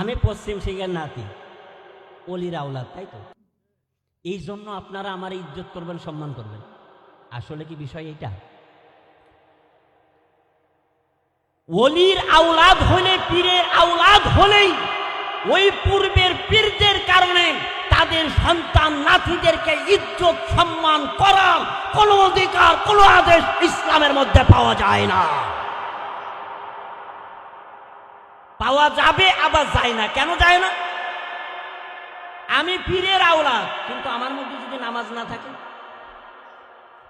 আমি পশ্চিম সিংহের নাতি, অলির আওলাদ, তাই তো? এই জন্য আপনারা আমার ইজ্জত করবেন, সম্মান করবেন। আসলে কি বিষয় এটা অলির আওলাদ হলে, পীরের আওলাদ হলেই ওই পূর্বের পীরদের কারণে তাদের সন্তান নাতিদেরকে ইজ্জত, সম্মান করার কোনো অধিকার, কোনো আদেশ ইসলামের মধ্যে পাওয়া যায় না। পাওয়া যাবে, আবার যায় না। কেন যায় না? আমি পীরের আওলাদ কিন্তু আমার মধ্যে যদি নামাজ না থাকে,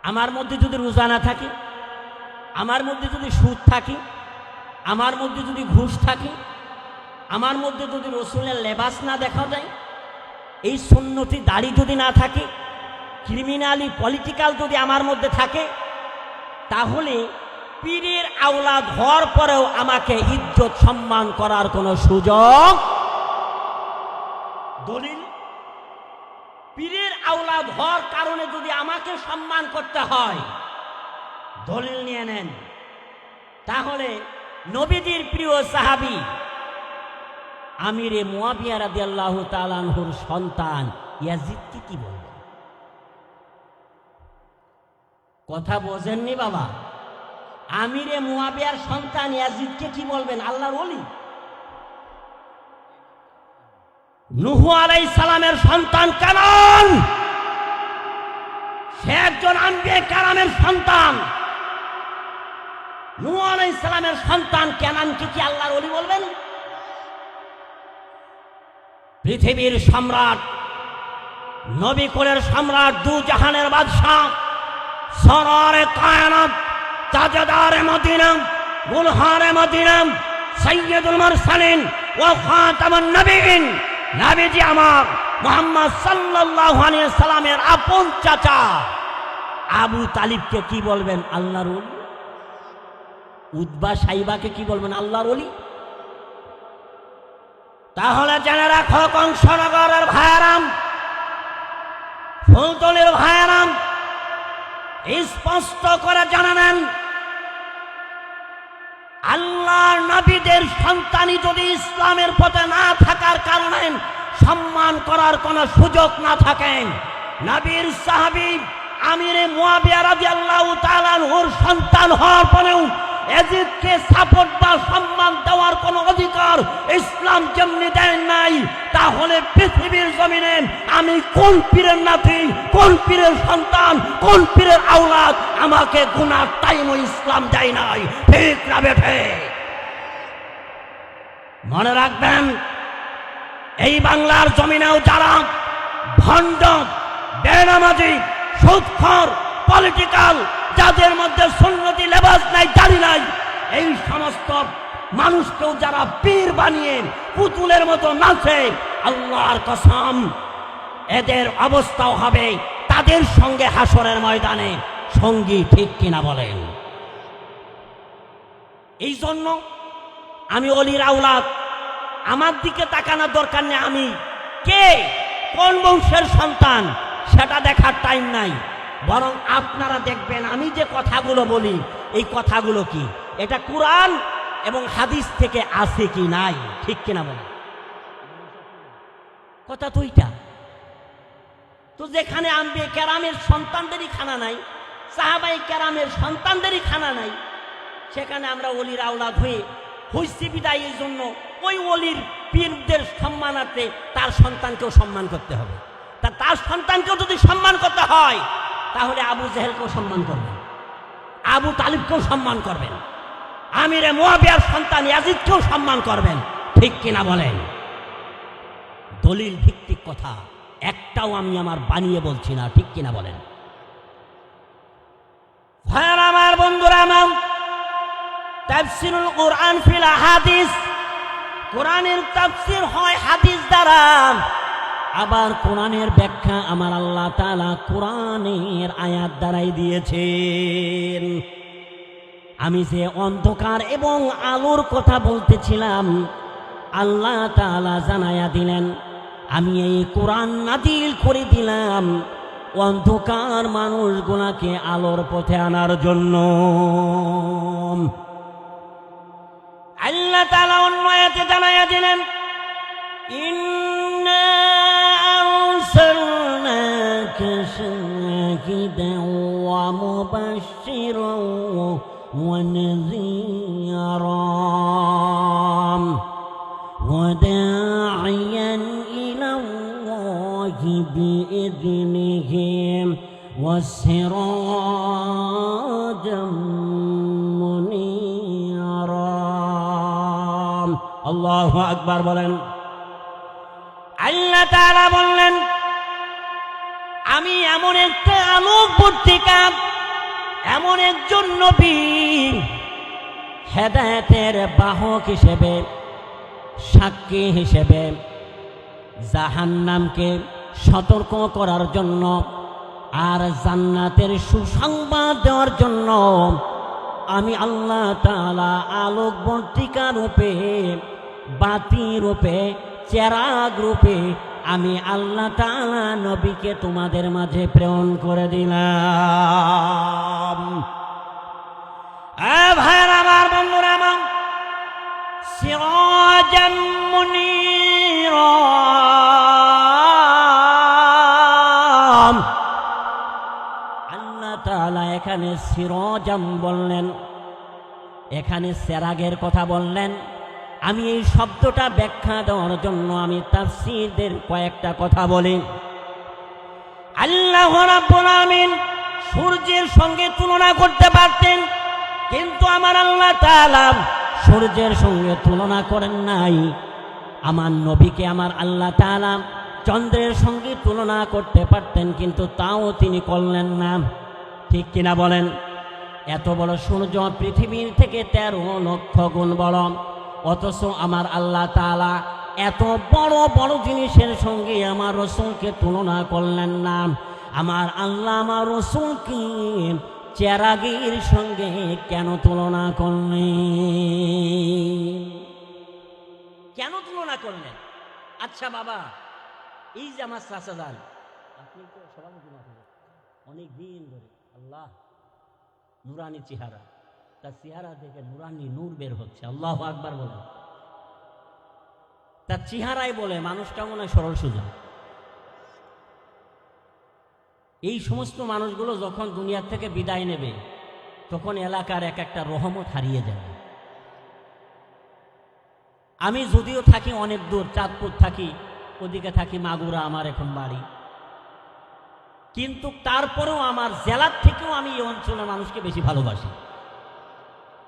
আমার মধ্যে যদি রোজা না থাকে, আমার মধ্যে যদি সুদ থাকে, আমার মধ্যে যদি ঘুষ থাকে, আমার মধ্যে যদি রসুলের লেবাস না দেখা যায়, এই সুন্নতি দাড়ি যদি না থাকে ক্রিমিনালি পলিটিক্যাল যদি আমার মধ্যে থাকে, তাহলে পীরের আওলাদ হওয়ার পরেও আমাকে ইজ্জত সম্মান করার কোনো সুযোগ? দলিল, পীরের আওলাদ হওয়ার কারণে যদি আমাকে সম্মান করতে হয়, দলিল নিয়ে নেন। তাহলে নবীজির প্রিয় সাহাবি, আমিরে মুয়াবিয়া রাদিয়াল্লাহু তাআলাহুর সন্তান ইয়াজিদকে কি বলবেন কথা বোঝেননি বাবা। আমিরে মুয়াবিয়ার সন্তান ইয়াজিদকে কি বলবেন? আল্লাহর ওলি। নুহু আলাই সালামের সন্তান কেমন সে একজন আম্বিয়ে কালামের সন্তান। নুহু আলাই সালামের সন্তান কেনানকে কি আল্লাহর ওলি বলবেন? পৃথিবীর সম্রাট, নবী কুলের সম্রাট দু জাহানের বাদশাহ সরারে কায়নাত তাজাদারে মদিনা গুলহারে মদিনা সৈয়দুল মুরসালিন ওয়া খাতামুন নবীন। নবীজি আমার মোহাম্মদ সাল্লাল্লাহু আলাইহি সাল্লামের আপন চাচা। আবু তালিবকে কি বলবেন? আল্লাহর ওলি। উদ্বা সাইবাকে কি বলবেন? আল্লাহর ওলি। তাহলে জেনে রাখো, কংসনগরের ভায়ারাম ফুলতলির ভায়ারাম স্পষ্ট করে জানা নেন আল্লাহর নবীদের সন্তানই যদি ইসলামের পথে না থাকার কারণে সম্মান করার কোনো সুযোগ না থাকেন নবীর সাহাবি আমিরে মুয়াবিয়া রাদিয়াল্লাহু তাআলার সন্তান হওয়ার পরেও এজিদকে সাপোর্ট বা সম্মান দেওয়ার কোনো অধিকার ইসলাম যেমনি দেয় নাই, তাহলে পৃথিবীর জমিনে আমি কোন পীরের নাতি, কোন পীরের সন্তান, কোন পীরের আওলাদ আমাকে গুনার টাইমও ইসলাম দেয় নাই। ঠিক না বেঠে? মনে রাখবেন, এই বাংলার জমিনেও যারা ভণ্ড, বেনামাজি, সুৎখর পলিটিক্যাল যাদের মধ্যে সুন্নতি লেবাস নাই, দাড়ি নাই, এই সমস্ত মানুষকেও যারা পীর বানিয়ে পুতুলের মতো নাচে, আল্লাহর কসম, এদের অবস্থাও হবে তাদের সঙ্গে হাসরের ময়দানে। সঙ্গী ঠিক কিনা বলেন? এই জন্য আমি অলির আউলাদ আমার দিকে তাকানোর দরকার নেই আমি। কে? কোন বংশের সন্তান? সেটা দেখার টাইম নাই। বরং আপনারা দেখবেন, আমি যে কথাগুলো বলি, এই কথাগুলো কি? এটা কোরআন এবং হাদিস থেকে আছে কি নাই? ঠিক কিনা বলে কথা তো এইটা। তো যেখানে আম্বে ক্যারামের সন্তানদেরই খানা নাই, সাহাবাই ক্যারামের সন্তানদেরই খানা নাই, সেখানে আমরা অলির আওলাদ হয়ে হইছি বিদায় এই জন্য ওই অলির পীরদের সম্মানার্থে তার সন্তানকেও সম্মান করতে হবে। তা তার সন্তানকেও যদি সম্মান করতে হয় তাহলে আবু জেহেলকেও সম্মান করবেন। আবু তালিবকেও সম্মান করবেন। আমিরে মোয়াবিয়ার সন্তান ইয়াজিদকেও সম্মান করবেন। ঠিক কিনা বলেন? দলিল ভিত্তিক কথা। একটাও আমি আমার বানিয়ে বলছি না, ঠিক কিনা বলেন? আমার বন্ধুরা ফিল হাদিস কোরআনের তাফসির হয় হাদিস দ্বারা। আবার কোরআনের ব্যাখ্যা আমার আল্লাহ তালা কোরআনের আয়াত দ্বারাই দিয়েছেন। আমি যে অন্ধকার এবং আলোর কথা বলতেছিলাম, আল্লাহ তালা জানায়া দিলেন, আমি এই কোরআন নাদিল করে দিলাম অন্ধকার মানুষগুলাকে আলোর পথে আনার জন্য। আল্লাহ তালা অন্য জানায়া দিলেন أرسلناك شاهدا ومبشرا ونذيرا وداعيا إلى الله بإذنه وسراجا منيرا. الله أكبر بلند আল্লাহ তারা বললেন, আমি এমন একটা আলোক পত্রিকা, এমন একজন নবী হেদায়েতের বাহক হিসেবে, সাক্ষী হিসেবে জাহান্নামকে সতর্ক করার জন্য আর জান্নাতের সুসংবাদ দেওয়ার জন্য আমি আল্লাহ তাআলা আলোকবর্তিকা রূপে, বাতি রূপে চেরা গ্রুপে আমি আল্লাহ তালা নবীকে তোমাদের মাঝে প্রেরণ করে দিলাম। ভাইয়ের, আমার বন্ধুরা, আমার সিরাজামুনি আল্লাহ তালা এখানে সিরজাম বললেন, এখানে সেরাগের কথা বললেন। আমি এই শব্দটা ব্যাখ্যা দেওয়ার জন্য আমি তাফসীরদের কয়েকটা কথা বলি। আল্লাহ রাব্বুল আমিন সূর্যের সঙ্গে তুলনা করতে পারতেন, কিন্তু আমার আল্লাহ তাআলা সূর্যের সঙ্গে তুলনা করেন নাই। আমার নবীকে আমার আল্লাহ তাআলা চন্দ্রের সঙ্গে তুলনা করতে পারতেন, কিন্তু তাও তিনি করলেন না। ঠিক কিনা বলেন? এত বড় সূর্য পৃথিবীর থেকে তেরো লক্ষ গুণ বড়। অথচ আমার আল্লাহ তাআলা এত বড় বড় জিনিসের সঙ্গে আমার রসুলকে তুলনা করলেন না। আমার আল্লাহ আমার রসুলকে চেরাগির সঙ্গে কেন তুলনা করলেন? কেন তুলনা করলেন? আচ্ছা বাবা, এই যে আমার চাচা যান আপনি তো অনেক দিন ধরে, আল্লাহ, নুরানি চেহারা। তার চেহারা থেকে নুরানি নূর বের হচ্ছে। আল্লাহ আকবার বলে। তার চেহারায় বলে, মানুষটা মনে হয় সরল সোজা। এই সমস্ত মানুষগুলো যখন দুনিয়ার থেকে বিদায় নেবে, তখন এলাকার এক একটা রহমত হারিয়ে যাবে। আমি যদিও থাকি অনেক দূর, চাঁদপুর থাকি, ওদিকে থাকি মাগুরা, আমার এখন বাড়ি। কিন্তু তারপরেও আমার জেলার থেকেও আমি এই অঞ্চলের মানুষকে বেশি ভালোবাসি।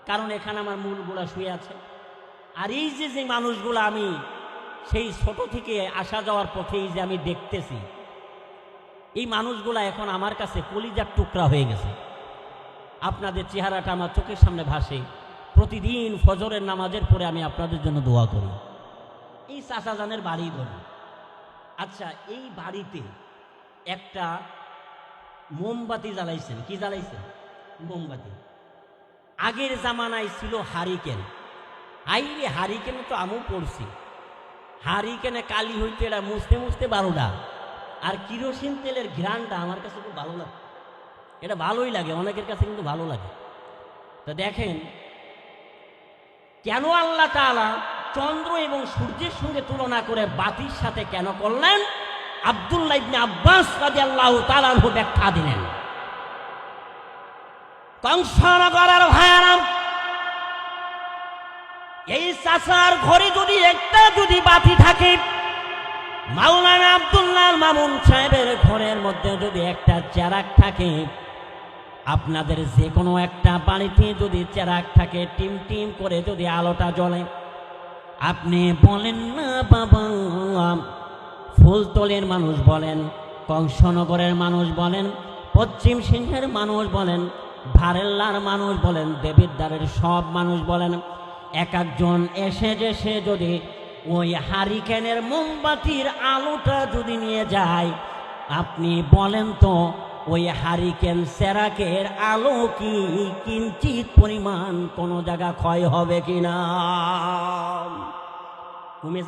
কারণ এখানে আমার মূলগুলা শুয়ে আছে। আর এই যে যে মানুষগুলো আমি, সেই ছোট থেকে আসা যাওয়ার পথেই যে আমি দেখতেছি, এই মানুষগুলা এখন আমার কাছে কলিজার টুকরা হয়ে গেছে। আপনাদের চেহারাটা আমার চোখের সামনে ভাসে। প্রতিদিন ফজরের নামাজের পরে আমি আপনাদের জন্য দোয়া করি। এই চাচাজানের বাড়ি বলি আচ্ছা এই বাড়িতে একটা মোমবাতি জ্বালাইছেন। কি জ্বালাইছেন? মোমবাতি। আগের জামানায় ছিল হারিকেন। আইরে হারিকেন তো আমিও পড়ছি। হারিকেনে কালি হইতে এটা মুছতে মুছতে বারোটা আর কিরোসিন তেলের ঘ্রাণটা আমার কাছে খুব ভালো লাগে। এটা ভালোই লাগে, অনেকের কাছে কিন্তু ভালো লাগে। তো দেখেন, কেন আল্লাহ তাআলা চন্দ্র এবং সূর্যের সঙ্গে তুলনা করে বাতির সাথে কেন করলেন? আব্দুল্লাহ আব্বাস রাদিয়াল্লাহু তাআলা ব্যাখ্যা দিলেন। কংসনগরের ভায়ারাম। এই চাষার ঘরে যদি একটা যদি বাতি থাকে, মাওলানা আব্দুল্লাহ মামুন সাহেবের ঘরের মধ্যে যদি একটা চেরাক থাকে, আপনাদের যে কোনো একটা বাড়িতে যদি চেরাক থাকে, টিম টিম করে যদি আলোটা জ্বলে, আপনি বলেন না, বাবা। ফুলতলের মানুষ বলেন, কংসনগরের মানুষ বলেন, পশ্চিম সিংহের মানুষ বলেন ভারেল্লার মানুষ বলেন, দেবিদ্বারের সব মানুষ বলেন, এক একজন এসে যেসে যদি ওই হারিকেনের মোমবাতির আলোটা যদি নিয়ে যায়, আপনি বলেন তো ওই হারিকেন সেরাকের আলো কি কিঞ্চিত পরিমাণ কোনো জায়গা ক্ষয় হবে কিনা? কমে